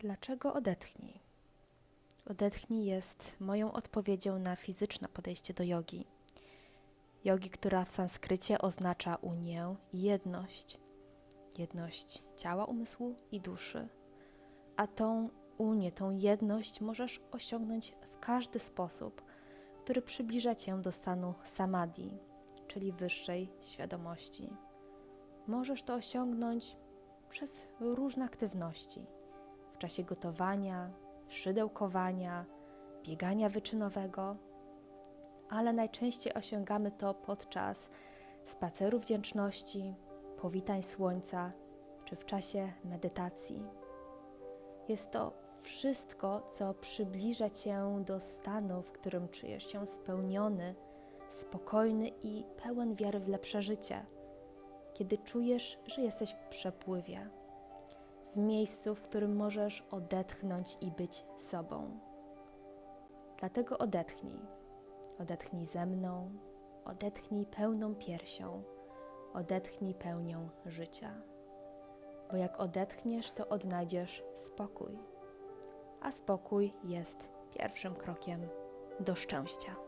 Dlaczego odetchnij? Odetchnij jest moją odpowiedzią na fizyczne podejście do jogi. Jogi, która w sanskrycie oznacza unię i jedność. Jedność ciała, umysłu i duszy. A tą unię, tą jedność możesz osiągnąć w każdy sposób, który przybliża cię do stanu samadhi, czyli wyższej świadomości. Możesz to osiągnąć przez różne aktywności w czasie gotowania, szydełkowania, biegania wyczynowego, ale najczęściej osiągamy to podczas spaceru wdzięczności, powitań słońca czy w czasie medytacji. Jest to wszystko, co przybliża cię do stanu, w którym czujesz się spełniony, spokojny i pełen wiary w lepsze życie, kiedy czujesz, że jesteś w przepływie w miejscu, w którym możesz odetchnąć i być sobą. Dlatego odetchnij. Odetchnij ze mną, odetchnij pełną piersią, odetchnij pełnią życia. Bo jak odetchniesz, to odnajdziesz spokój. A spokój jest pierwszym krokiem do szczęścia.